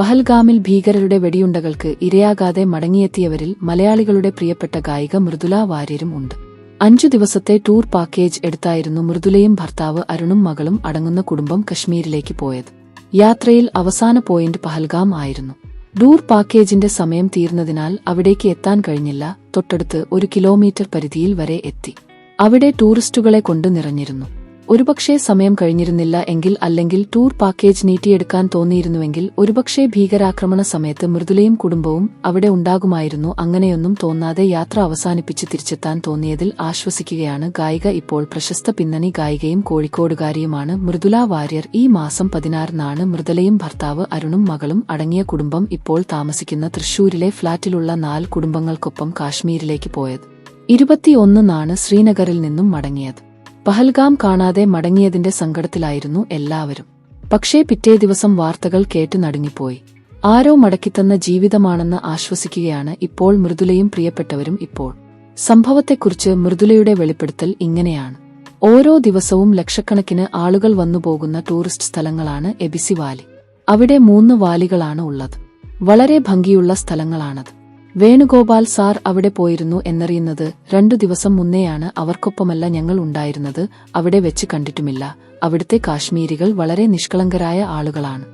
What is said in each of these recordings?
പഹൽഗാമിൽ ഭീകരരുടെ വെടിയുണ്ടകൾക്ക് ഇരയാകാതെ മടങ്ങിയെത്തിയവരിൽ മലയാളികളുടെ പ്രിയപ്പെട്ട ഗായിക മൃദുല വാര്യരും ഉണ്ട്. അഞ്ചു ദിവസത്തെ ടൂർ പാക്കേജ് എടുത്തായിരുന്നു മൃദുലയും ഭർത്താവ് അരുണും മകളും അടങ്ങുന്ന കുടുംബം കശ്മീരിലേക്ക് പോയത്. യാത്രയിൽ അവസാന പോയിന്റ് പഹൽഗാം ആയിരുന്നു. ടൂർ പാക്കേജിന്റെ സമയം തീർന്നതിനാൽ അവിടേക്ക് എത്താൻ കഴിഞ്ഞില്ല തൊട്ടടുത്ത് ഒരു കിലോമീറ്റർ പരിധിയിൽ വരെ എത്തി. അവിടെ ടൂറിസ്റ്റുകളെ കൊണ്ട് നിറഞ്ഞിരുന്നു. ഒരുപക്ഷേ സമയം കഴിഞ്ഞിരുന്നില്ല എങ്കിൽ അല്ലെങ്കിൽ ടൂർ പാക്കേജ് നീട്ടിയെടുക്കാൻ തോന്നിയിരുന്നുവെങ്കിൽ ഒരുപക്ഷേ ഭീകരാക്രമണ സമയത്ത് മൃദുലയും കുടുംബവും അവിടെ ഉണ്ടാകുമായിരുന്നു. അങ്ങനെയൊന്നും തോന്നാതെ യാത്ര അവസാനിപ്പിച്ച് തിരിച്ചെത്താൻ തോന്നിയതിൽ ആശ്വസിക്കുകയാണ് ഗായിക. ഇപ്പോൾ പ്രശസ്ത പിന്നണി ഗായികയും കോഴിക്കോടുകാരിയുമാണ് മൃദുല വാര്യർ. ഈ മാസം പതിനാറിനാണ് മൃദുലയും ഭർത്താവ് അരുണും മകളും അടങ്ങിയ കുടുംബം ഇപ്പോൾ താമസിക്കുന്ന തൃശൂരിലെ ഫ്ളാറ്റിലുള്ള നാല് കുടുംബങ്ങൾക്കൊപ്പം കാശ്മീരിലേക്ക് പോയത്. ഇരുപത്തിയൊന്നിനാണ് ശ്രീനഗറിൽ നിന്നും മടങ്ങിയത്. പഹൽഗാം കാണാതെ മടങ്ങിയതിന്റെ സങ്കടത്തിലായിരുന്നു എല്ലാവരും. പക്ഷേ പിറ്റേ ദിവസം വാർത്തകൾ കേട്ട് നടുങ്ങിപ്പോയി. ആരോ മടക്കിത്തന്ന ജീവിതമാണെന്ന് ആശ്വസിക്കുകയാണ് ഇപ്പോൾ മൃദുലയും പ്രിയപ്പെട്ടവരും ഇപ്പോൾ. സംഭവത്തെക്കുറിച്ച് മൃദുലയുടെ വെളിപ്പെടുത്തൽ ഇങ്ങനെയാണ്. ഓരോ ദിവസവും ലക്ഷക്കണക്കിന് ആളുകൾ വന്നുപോകുന്ന ടൂറിസ്റ്റ് സ്ഥലങ്ങളാണ് എബിസി വാലി. അവിടെ മൂന്ന് വാലികളാണ് ഉള്ളത്. വളരെ ഭംഗിയുള്ള സ്ഥലങ്ങളാണത്. വേണുഗോപാൽ സാർ അവിടെ പോയിരുന്നു എന്നറിയുന്നത് രണ്ടു ദിവസം മുന്നേയാണ് അവർക്കൊപ്പമല്ല ഞങ്ങൾ ഉണ്ടായിരുന്നത് അവിടെ വെച്ച് കണ്ടിട്ടുമില്ല. അവിടുത്തെ കാശ്മീരികൾ വളരെ നിഷ്കളങ്കരായ ആളുകളാണ്.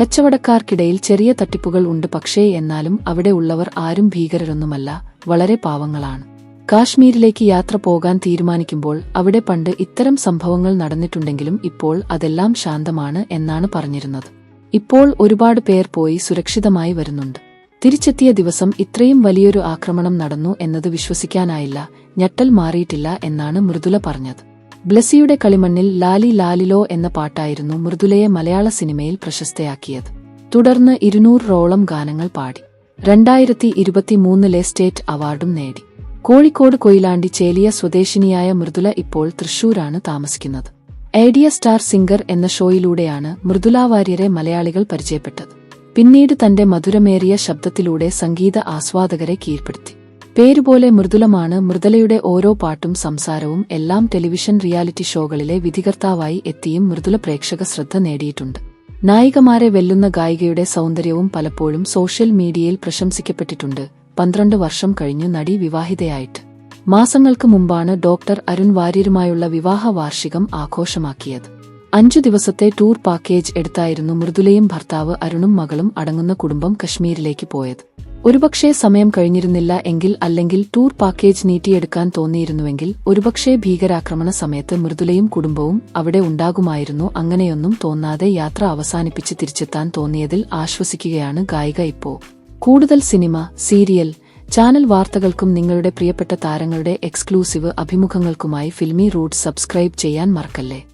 കച്ചവടക്കാർക്കിടയിൽ ചെറിയ തട്ടിപ്പുകൾ ഉണ്ട് പക്ഷേ എന്നാലും അവിടെ ഉള്ളവർ ആരും ഭീകരരൊന്നുമല്ല വളരെ പാവങ്ങളാണ്. കാശ്മീരിലേക്ക് യാത്ര പോകാൻ തീരുമാനിക്കുമ്പോൾ അവിടെ പണ്ട് ഇത്തരം സംഭവങ്ങൾ നടന്നിട്ടുണ്ടെങ്കിലും ഇപ്പോൾ അതെല്ലാം ശാന്തമാണ് എന്നാണ് പറഞ്ഞിരുന്നത്. ഇപ്പോൾ ഒരുപാട് പേർ പോയി സുരക്ഷിതമായി വരുന്നുണ്ട്. തിരിച്ചെത്തിയ ദിവസം ഇത്രയും വലിയൊരു ആക്രമണം നടന്നു എന്നത് വിശ്വസിക്കാനായില്ല. ഞെട്ടൽ മാറിയിട്ടില്ല എന്നാണ് മൃദുല പറഞ്ഞത്. ബ്ലസ്സിയുടെ കളിമണ്ണിൽ ലാലി ലാലിലോ എന്ന പാട്ടായിരുന്നു മൃദുലയെ മലയാള സിനിമയിൽ പ്രശസ്തയാക്കിയത്. തുടർന്ന് ഇരുന്നൂറോളം ഗാനങ്ങൾ പാടി. രണ്ടായിരത്തി ഇരുപത്തിമൂന്നിലെ സ്റ്റേറ്റ് അവാർഡും നേടി. കോഴിക്കോട് കൊയിലാണ്ടി ചേലിയ സ്വദേശിനിയായ മൃദുല ഇപ്പോൾ തൃശൂരാണ് താമസിക്കുന്നത്. ഐഡിയ സ്റ്റാർ സിംഗർ എന്ന ഷോയിലൂടെയാണ് മൃദുല വാര്യരെ മലയാളികൾ പരിചയപ്പെട്ടത്. പിന്നീട് തന്റെ മധുരമേറിയ ശബ്ദത്തിലൂടെ സംഗീത ആസ്വാദകരെ കീഴ്പ്പെടുത്തി. പേരുപോലെ മൃദുലമാണ് മൃദുലയുടെ ഓരോ പാട്ടും സംസാരവും എല്ലാം ടെലിവിഷൻ റിയാലിറ്റി ഷോകളിലെ വിധികർത്താവായി എത്തിയും മൃദുല പ്രേക്ഷക ശ്രദ്ധ നേടിയിട്ടുണ്ട്. നായികമാരെ വെല്ലുന്ന ഗായികയുടെ സൗന്ദര്യവും പലപ്പോഴും സോഷ്യൽ മീഡിയയിൽ പ്രശംസിക്കപ്പെട്ടിട്ടുണ്ട്. പന്ത്രണ്ട് വർഷം കഴിഞ്ഞു നടി വിവാഹിതയായിട്ട്. മാസങ്ങൾക്ക് മുമ്പാണ് ഡോക്ടർ അരുൺ വാര്യരുമായുള്ള വിവാഹ വാർഷികം ആഘോഷമാക്കിയത്. അഞ്ചു ദിവസത്തെ ടൂർ പാക്കേജ് എടുത്തായിരുന്നു മൃദുലയും ഭർത്താവ് അരുണും മകളും അടങ്ങുന്ന കുടുംബം കശ്മീരിലേക്ക് പോയത്. ഒരുപക്ഷേ സമയം കഴിഞ്ഞിരുന്നില്ല എങ്കിൽ അല്ലെങ്കിൽ ടൂർ പാക്കേജ് നീട്ടിയെടുക്കാൻ തോന്നിയിരുന്നുവെങ്കിൽ ഒരുപക്ഷേ ഭീകരാക്രമണ സമയത്ത് മൃദുലയും കുടുംബവും അവിടെ ഉണ്ടാകുമായിരുന്നു അങ്ങനെയൊന്നും തോന്നാതെ യാത്ര അവസാനിപ്പിച്ച് തിരിച്ചെത്താൻ തോന്നിയതിൽ ആശ്വസിക്കുകയാണ് ഗായിക ഇപ്പോ. കൂടുതൽ സിനിമ സീരിയൽ ചാനൽ വാർത്തകൾക്കും നിങ്ങളുടെ പ്രിയപ്പെട്ട താരങ്ങളുടെ എക്സ്ക്ലൂസീവ് അഭിമുഖങ്ങൾക്കുമായി ഫിൽമി റൂട്ട് സബ്സ്ക്രൈബ് ചെയ്യാൻ മറക്കല്ലേ?